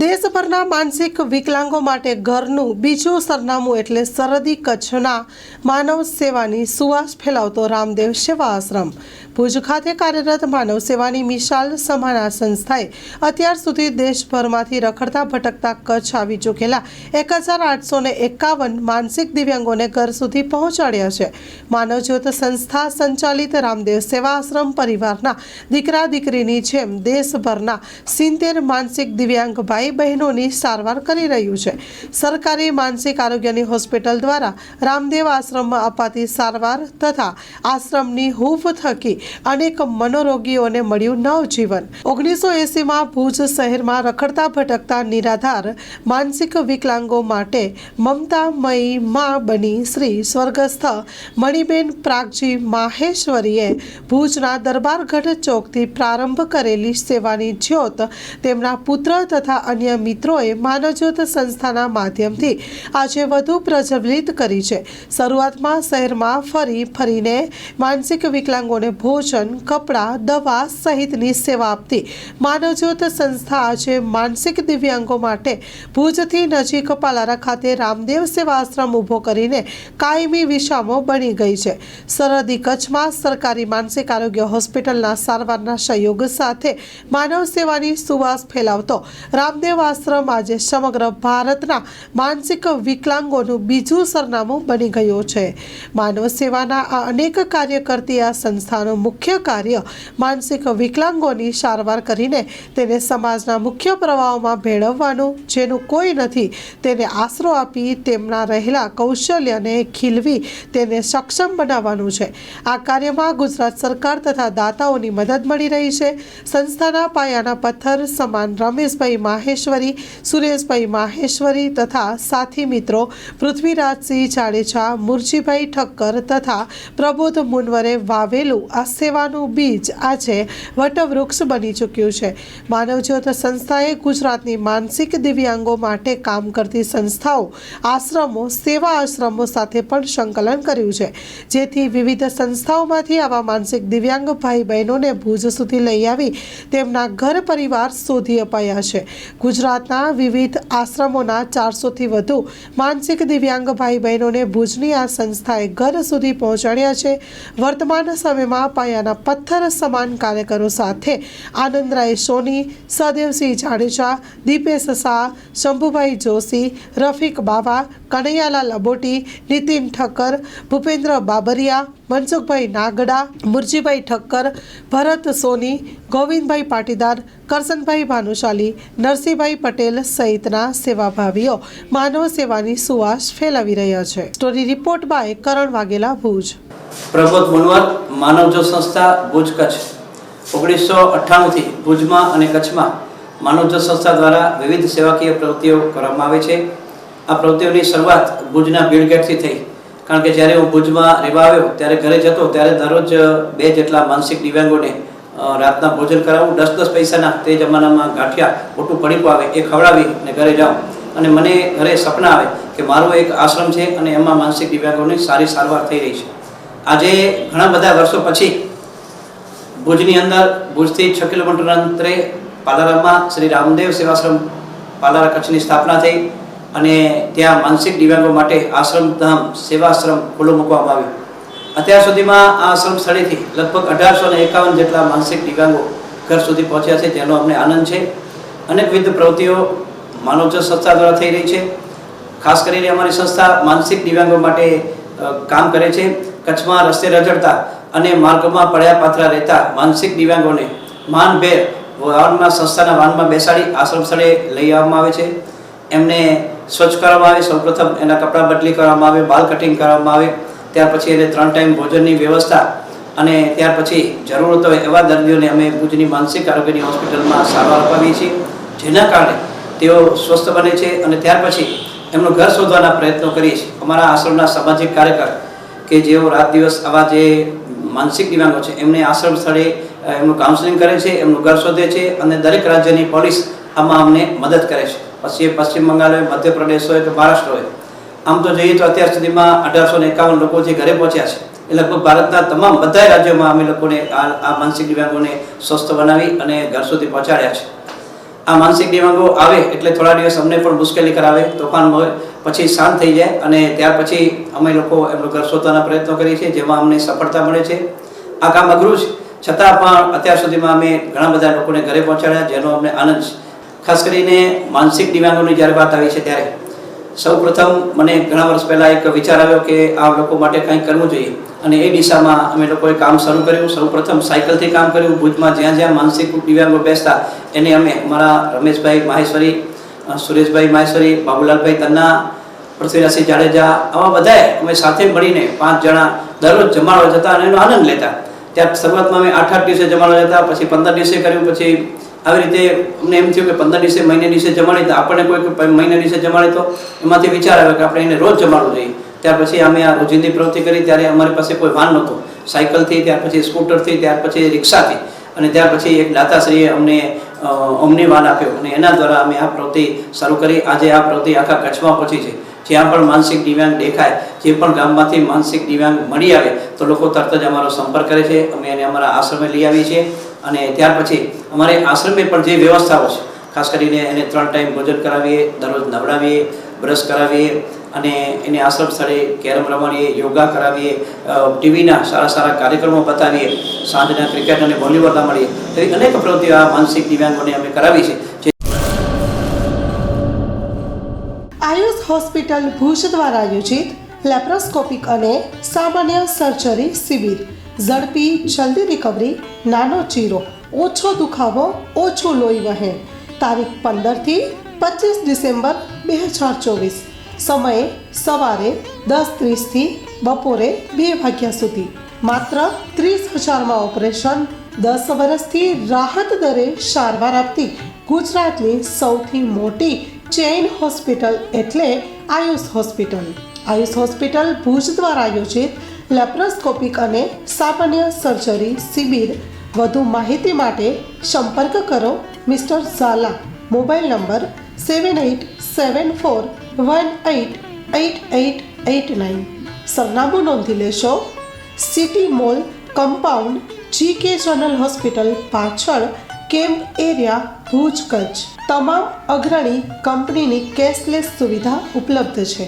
દેશભરના માનસિક વિકલાંગો માટે ઘરનું બીજું સરનામું એટલે સરહદી કચ્છના માનવ સેવાની સુવાસ ફેલાવતો રામદેવ સેવા આશ્રમ ભુજ ખાતે કાર્યરત માનવ સેવાની મિશાલ સમાના સંસ્થાએ અત્યાર સુધી દેશભરમાંથી રખડતા, ભટકતા કચ્છ આવી ચૂકેલા એક હજાર આઠસો ને એકાવન માનસિક દિવ્યાંગોને ઘર સુધી પહોંચાડ્યા છે. માનવજ્યોત સંસ્થા સંચાલિત રામદેવ સેવા આશ્રમ પરિવારના દીકરા, દીકરીની જેમ દેશભરના સિત્તેર માનસિક દિવ્યાંગ ભાઈ બહેનોની સારવાર કરી રહ્યું છે. સરકારી માનસિક આરોગ્યની હોસ્પિટલ દ્વારા રામદેવ આશ્રમમાં અપાતી સારવાર તથા આશ્રમની હૂફ થકી અનેક મનોરોગીઓને મળ્યું નવજીવન. ઓગણીસો એસીમાં ભુજ શહેરમાં રખડતા ભટકતા નિરાધાર માનસિક વિકલાંગો માટે મમતામયી માં બની શ્રી સ્વર્ગસ્થ મણિબેન પ્રાગજી માહેશ્વરીએ ભુજના દરબારગઢ ચોકથી પ્રારંભ કરેલી સેવાની જ્યોત તેમના પુત્ર તથા અન્ય મિત્રોએ માનવજ્યોત સંસ્થાના માધ્યમથી આજે વધુ પ્રજ્વલિત કરી છે. શરૂઆતમાં શહેરમાં ફરી ફરીને માનસિક વિકલાંગોને ભોજન, કપડાં, દવા સહિતની સેવા આપતી માનવજ્યોત સંસ્થા આજે માનસિક દિવ્યાંગો માટે ભુજથી નજીક પાલારા ખાતે રામદેવ સેવા ઊભો કરીને કાયમી વિશામો બની ગઈ છે. સરહદી કચ્છમાં સરકારી માનસિક આરોગ્ય હોસ્પિટલના સારવારના સહયોગ સાથે માનવ સેવાની સુવાસ ફેલાવતો રામદેવ આશ્રમ આજે સમગ્ર ભારતના માનસિક વિકલાંગોનું બીજું સરનામું બની ગયું છે. માનવ સેવાના આ અનેક કાર્ય કરતી આ સંસ્થાનું મુખ્ય કાર્ય માનસિક વિકલાંગોની સારવાર કરીને તેને સમાજના મુખ્ય પ્રવાહોમાં ભેળવવાનું, જેનું કોઈ નથી. તેને આશરો આપી તેમના રહેલા કૌશલ્યને ખીલવી તેને સક્ષમ બનાવવાનું છે. આ કાર્યમાં ગુજરાત સરકાર તથા દાતાઓની મદદ મળી રહી છે. સંસ્થાના પાયાના પથ્થર સમાન રમેશભાઈ માહેશ્વરી, સુરેશભાઈ માહેશ્વરી તથા સાથી મિત્રો પૃથ્વીરાજસિંહ જાડેજા, મુરજીભાઈ ઠક્કર તથા પ્રબોધ મુનવરે વાવેલું આ સેવાનું બીજ આજે વટવૃક્ષ બની ચૂક્યું છે. માનવજ્યોત સંસ્થાએ ગુજરાતની માનસિક દિવ્યાંગો માટે કામ કરતી સંસ્થાઓ, આશ્રમો, સેવા આશ્રમો સાથે પણ સંકલન કર્યું છે. જેથી વિવિધ સંસ્થાઓમાંથી આવા માનસિક દિવ્યાંગ ભાઈ બહેનોને ભુજ સુધી લઈ આવી તેમના ઘર પરિવાર શોધી અપાયા છે. ગુજરાતના વિવિધ આશ્રમોના ચારસોથી વધુ માનસિક દિવ્યાંગ ભાઈ બહેનોને ભુજની આ સંસ્થાએ ઘર સુધી પહોંચાડ્યા છે. વર્તમાન સમયમાં પાયાના પથ્થર સમાન કાર્યકરો સાથે આનંદરાય સોની સદેવસિંહ જાડેજા, દીપેશ શાહ, શંભુભાઈ જોશી, રફીક બાવા, કનૈયાલાલ અબોટી, નીતિન ઠક્કર, ભૂપેન્દ્ર બાબરિયા, મનસુખભાઈ નાગડા, મુરજીભાઈ ઠક્કર, ભરત સોની, ગોવિંદભાઈ પાટીદાર કરસનભાઈ ભાનુશાલી, નરસિંહભાઈ પટેલ સહિતના સેવાભાવીઓ માનવ સેવાની સુવાસ ફેલાવી રહ્યા છે. Story report by Karan Vaghela Bhuj. Prabodh Munvar માનવજો સંસ્થા, ભુજ કચ્છ. ઓગણીસો અઠ્ઠાણુંથી ભુજમાં અને કચ્છમાં માનવજો સંસ્થા દ્વારા વિવિધ સેવાકીય પ્રવૃત્તિઓ કરવામાં આવે છે. આ પ્રવૃત્તિઓની શરૂઆત ભુજના ભીડગેટથી થઈ. કારણ કે જ્યારે હું ભુજમાં રહેવા આવ્યો, ત્યારે ઘરે જતો, ત્યારે દરરોજ બે જેટલા માનસિક દિવ્યાંગોને રાતના ભોજન કરાવું દસ દસ પૈસાના તે જમાનામાં ગાંઠિયા મોટું પડીકું આવે એ ખવડાવી અને ઘરે જાઉં. અને મને ઘરે સપના આવે કે મારો એક આશ્રમ છે અને એમાં માનસિક દિવ્યાંગોની સારી સારવાર થઈ રહી છે. આજે ઘણા બધા વર્ષો પછી ભુજની અંદર ભુજથી છ કિલોમીટર અંતરે પાલારામાં શ્રી રામદેવ સેવાશ્રમ પાલારા કચ્છની સ્થાપના થઈ અને ત્યાં માનસિક દિવ્યાંગો માટે આશ્રમ ધામ, સેવાશ્રમ ખુલ્લો મૂકવામાં આવ્યો. અત્યાર સુધીમાં આ આશ્રમ સ્થળેથી લગભગ અઢારસો ને એકાવન જેટલા માનસિક દિવ્યાંગો ઘર સુધી પહોંચ્યા છે તેનો અમને આનંદ છે. અનેકવિધ પ્રવૃત્તિઓ માનવજન સંસ્થા દ્વારા થઈ રહી છે. ખાસ કરીને અમારી સંસ્થા માનસિક દિવ્યાંગો માટે કામ કરે છે. કચ્છમાં રસ્તે રજડતા અને માર્ગમાં પડ્યા પાથરા રહેતા માનસિક દિવ્યાંગોને માનભેર વાહનમાં સંસ્થાના વાહનમાં બેસાડી આશ્રમ સ્થળે લઈ આવવામાં આવે છે. એમને સ્વચ્છ કરવામાં આવે, સૌપ્રથમ એના કપડાં બદલી કરવામાં આવે, બાલ કટિંગ કરવામાં આવે, ત્યાર પછી એને ત્રણ ટાઈમ ભોજનની વ્યવસ્થા અને ત્યાર પછી જરૂરત હોય એવા દર્દીઓને અમે ભુજની માનસિક આરોગ્યની હોસ્પિટલમાં સારવાર અપાવીએ છીએ. જેના કારણે તેઓ સ્વસ્થ બને છે અને ત્યાર પછી એમનું ઘર શોધવાના પ્રયત્નો કરીએ છીએ. અમારા આશ્રમના સામાજિક કાર્યકર કે જેઓ રાત દિવસ આવા જે માનસિક દિવ્યાંગો છે, એમને આશ્રમ સ્થળે એમનું કાઉન્સેલિંગ કરે છે, એમનું ઘર શોધે છે અને દરેક રાજ્યની પોલીસ આમાં અમને મદદ કરે છે. પછી પશ્ચિમ બંગાળ હોય, મધ્યપ્રદેશ હોય કે મહારાષ્ટ્ર હોય. આમ તો જોઈએ તો અત્યાર સુધીમાં અઢારસો ને એકાવન લોકો જે ઘરે પહોંચ્યા છે, એ લગભગ ભારતના તમામ બધા રાજ્યોમાં અમે લોકોને આ માનસિક દિવ્યાંગોને સ્વસ્થ બનાવી અને ઘર સુધી પહોંચાડ્યા છે. આ માનસિક દિવ્યાંગો આવે એટલે થોડા દિવસ અમને પણ મુશ્કેલી કરાવે, તોફાન હોય પછી શાંત થઈ જાય અને ત્યાર પછી અમે લોકો એમનું ઘર શોધવાના પ્રયત્નો કરીએ છીએ, જેમાં અમને સફળતા મળે છે. આ કામ અઘરું છે. છતાં પણ અત્યાર સુધીમાં અમે ઘણા બધા લોકોને ઘરે પહોંચાડ્યા, જેનો અમને આનંદ છે. ખાસ કરીને માનસિક દિવ્યાંગોની જ્યારે વાત આવી છે ત્યારે. સૌ પ્રથમ મને ઘણા વર્ષ પહેલાં એક વિચાર આવ્યો કે આ લોકો માટે કંઈક કરવું જોઈએ. અને એ દિશામાં અમે લોકોએ કામ શરૂ કર્યું. સૌ પ્રથમ સાયકલથી કામ કર્યું. ભુજમાં જ્યાં જ્યાં માનસિક દિવ્યાંગો બેસતા, એને અમે અમારા રમેશભાઈ માહેશ્વરી સુરેશભાઈ માહેશ્વરી, બાબુલાલભાઈ તન્ના, પૃથ્વીરાજસિંહ જાડેજા, આવા બધાએ અમે સાથે મળીને પાંચ જણા દરરોજ જમાડવા જતા અને એનો આનંદ લેતા. ત્યાં શરૂઆતમાં અમે આઠ આઠ દિવસે જમાડવા જતા, પછી પંદર દિવસે કર્યું, પછી આવી રીતે અમને એમ થયું કે પંદર દિવસે, મહિને દિવસે જમાડી તો આપણને કોઈ મહિને દિવસે જમાડે તો એમાંથી વિચાર આવ્યો કે આપણે એને રોજ જમાડવું જોઈએ. ત્યાર પછી અમે આ રોજિંદી પ્રવૃત્તિ કરી, ત્યારે અમારી પાસે કોઈ વાન નહોતો. સાયકલથી ત્યાર પછી સ્કૂટરથી ત્યાર પછી રિક્ષાથી. અને ત્યાર પછી એક દાતાશ્રીએ અમને અ, ઓમની આપ્યો અને એના દ્વારા અમે આ પ્રવૃત્તિ શરૂ કરી. આજે આ પ્રવૃત્તિ આખા કચ્છમાં પહોંચી છે. જ્યાં પણ માનસિક દિવ્યાંગ દેખાય જે પણ ગામમાંથી માનસિક દિવ્યાંગ મળી આવે તો લોકો તરત જ અમારો સંપર્ક કરે છે. અમે એને અમારા આશ્રમે લઈ આવીએ છીએ. અને ત્યાર પછી અમારે આશ્રમે પણ જે વ્યવસ્થાઓ છે ખાસ કરીને એને ત્રણ ટાઈમ ભોજન કરાવીએ દરરોજ નવડાવીએ બ્રશ કરાવીએ અને એને આશ્રમ સ્થળે કેરમ રમાડીએ, યોગા કરાવીએ ટીવીના સારા સારા કાર્યક્રમો બતાવીએ, સાંજના ક્રિકેટ અને વોલીબોલ રમાડીએ એવી અનેક પ્રવૃત્તિઓ આ માનસિક દિવ્યાંગોને અમે કરાવી છે. જે આયુષ હોસ્પિટલ ભુજ દ્વારા આયોજિત લેપ્રોસ્કોપિક અને સામાન્ય સર્જરી શિબિર. ઝડપી, જલ્દી રિકવરી, નાનો ચીરો, ઓછો દુખાવો, ઓછું લોહી વહે. તારીખ પંદરથી પચીસ ડિસેમ્બર બે હજાર ચોવીસ સમયે સવારે દસ ત્રીસથી બપોરે બે વાગ્યા સુધી. માત્ર ત્રીસ હજારમાં ઓપરેશન, દસ વર્ષથી રાહત દરે સારવાર આપતી ગુજરાતની સૌથી મોટી ચેઇન હોસ્પિટલ એટલે આયુષ હોસ્પિટલ. આયુષ હોસ્પિટલ ભુજ દ્વારા આયોજિત લેપ્રોસ્કોપિક અને સામાન્ય સર્જરી શિબિર. વધુ માહિતી માટે સંપર્ક કરો mister Zala. Mobile number seven eight seven four one eight eight eight eight nine સરનામું નોંધી લેશો. City mall compound G K general hospital પાછળ કેમ્પ એરિયા, ભુજ કચ્છ. તમામ અગ્રણી કંપનીની કેશલેસ સુવિધા ઉપલબ્ધ છે.